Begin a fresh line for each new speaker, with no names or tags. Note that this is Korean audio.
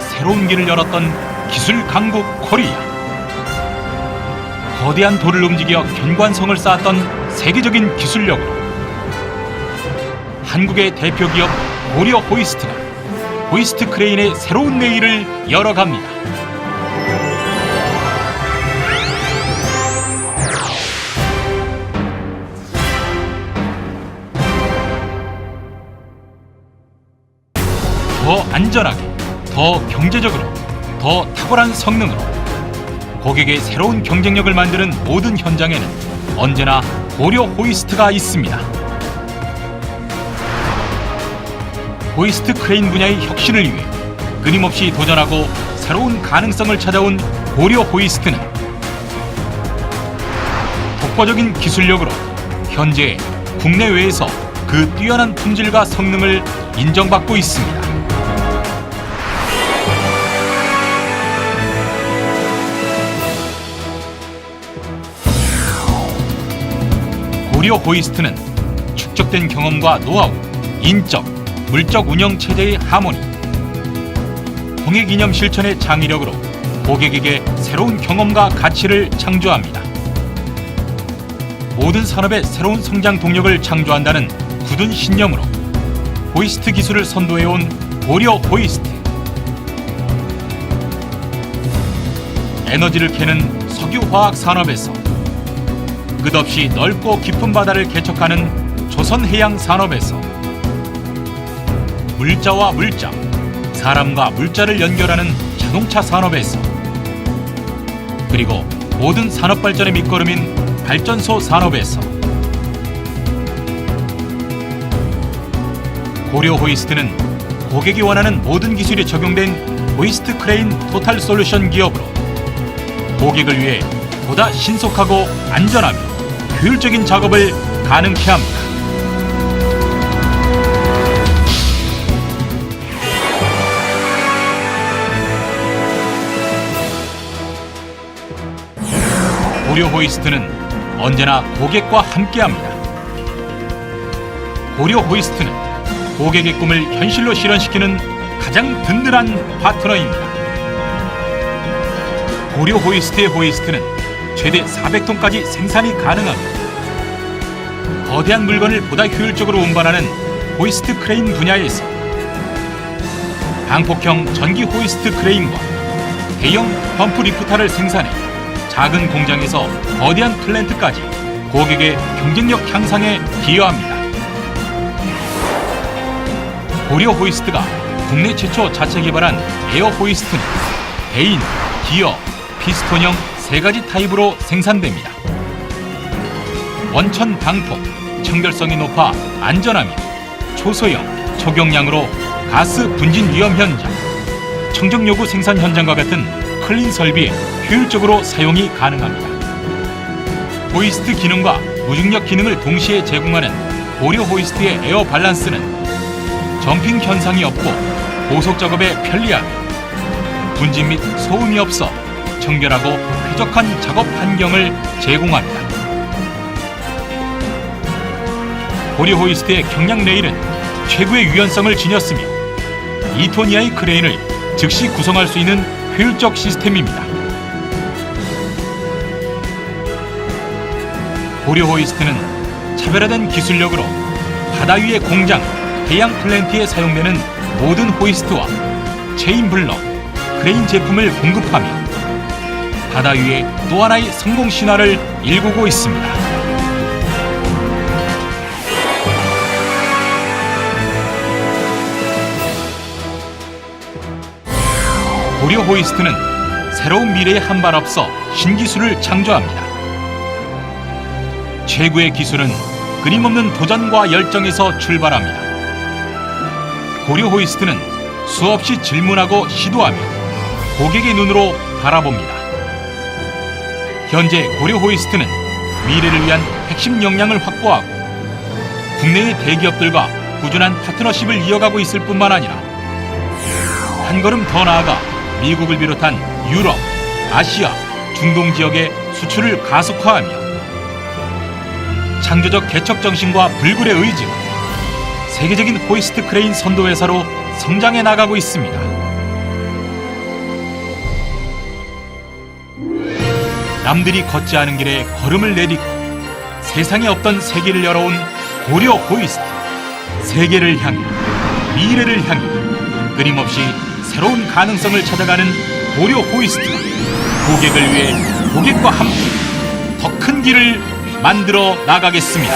새로운 길을 열었던 기술 강국 코리아. 거대한 돌을 움직여 견관성을 쌓았던 세계적인 기술력으로 한국의 대표 기업 고려 호이스트가 호이스트 크레인의 새로운 내일을 열어갑니다. 더 안전하게, 더 경제적으로, 더 탁월한 성능으로 고객의 새로운 경쟁력을 만드는 모든 현장에는 언제나 고려 호이스트가 있습니다. 호이스트 크레인 분야의 혁신을 위해 끊임없이 도전하고 새로운 가능성을 찾아온 고려 호이스트는 독보적인 기술력으로 현재 국내외에서 그 뛰어난 품질과 성능을 인정받고 있습니다. 고려 호이스트는 축적된 경험과 노하우, 인적, 물적 운영 체제의 하모니, 공익 이념 실천의 창의력으로 고객에게 새로운 경험과 가치를 창조합니다. 모든 산업의 새로운 성장 동력을 창조한다는 굳은 신념으로 호이스트 기술을 선도해온 고려 호이스트. 에너지를 캐는 석유화학 산업에서 끝없이 넓고 깊은 바다를 개척하는 조선해양 산업에서 물자와 물자, 사람과 물자를 연결하는 자동차 산업에서 그리고 모든 산업 발전의 밑거름인 발전소 산업에서 고려 호이스트는 고객이 원하는 모든 기술이 적용된 호이스트 크레인 토탈 솔루션 기업으로 고객을 위해 보다 신속하고 안전하며 효율적인 작업을 가능케 합니다. 고려 호이스트는 언제나 고객과 함께합니다. 고려 호이스트는 고객의 꿈을 현실로 실현시키는 가장 든든한 파트너입니다. 고려 호이스트의 호이스트는 최대 400톤까지 생산이 가능합니다. 거대한 물건을 보다 효율적으로 운반하는 호이스트 크레인 분야에서 방폭형 전기 호이스트 크레인과 대형 펌프 리프타를 생산해 작은 공장에서 거대한 플랜트까지 고객의 경쟁력 향상에 기여합니다. 고려 호이스트가 국내 최초 자체 개발한 에어 호이스트는 베인, 기어, 피스톤형 세 가지 타입으로 생산됩니다. 원천 방폭, 청결성이 높아 안전하며 초소형, 초경량으로 가스 분진 위험 현장, 청정 요구 생산 현장과 같은 클린 설비에 효율적으로 사용이 가능합니다. 호이스트 기능과 무중력 기능을 동시에 제공하는 고려 호이스트의 에어 밸런스는 점핑 현상이 없고 고속 작업에 편리하며 분진 및 소음이 없어 청결하고 쾌적한 작업 환경을 제공합니다. 고려 호이스트의 경량 레일은 최고의 유연성을 지녔으며 이토니아의 크레인을 즉시 구성할 수 있는 효율적 시스템입니다. 고려 호이스트는 차별화된 기술력으로 바다 위의 공장, 해양 플랜트에 사용되는 모든 호이스트와 체인 블럭, 크레인 제품을 공급하며 바다 위에 또 하나의 성공 신화를 일구고 있습니다. 고려 호이스트는 새로운 미래에 한 발 앞서 신기술을 창조합니다. 최고의 기술은 끊임없는 도전과 열정에서 출발합니다. 고려 호이스트는 수없이 질문하고 시도하며 고객의 눈으로 바라봅니다. 현재 고려 호이스트는 미래를 위한 핵심 역량을 확보하고 국내의 대기업들과 꾸준한 파트너십을 이어가고 있을 뿐만 아니라 한 걸음 더 나아가 미국을 비롯한 유럽, 아시아, 중동 지역의 수출을 가속화하며 창조적 개척 정신과 불굴의 의지로 세계적인 호이스트 크레인 선도 회사로 성장해 나가고 있습니다. 남들이 걷지 않은 길에 걸음을 내딛고 세상에 없던 세계를 열어온 고려 호이스트 세계를 향해 미래를 향해 끊임없이 새로운 가능성을 찾아가는 고려 호이스트가 고객을 위해 고객과 함께 더 큰 길을 만들어 나가겠습니다.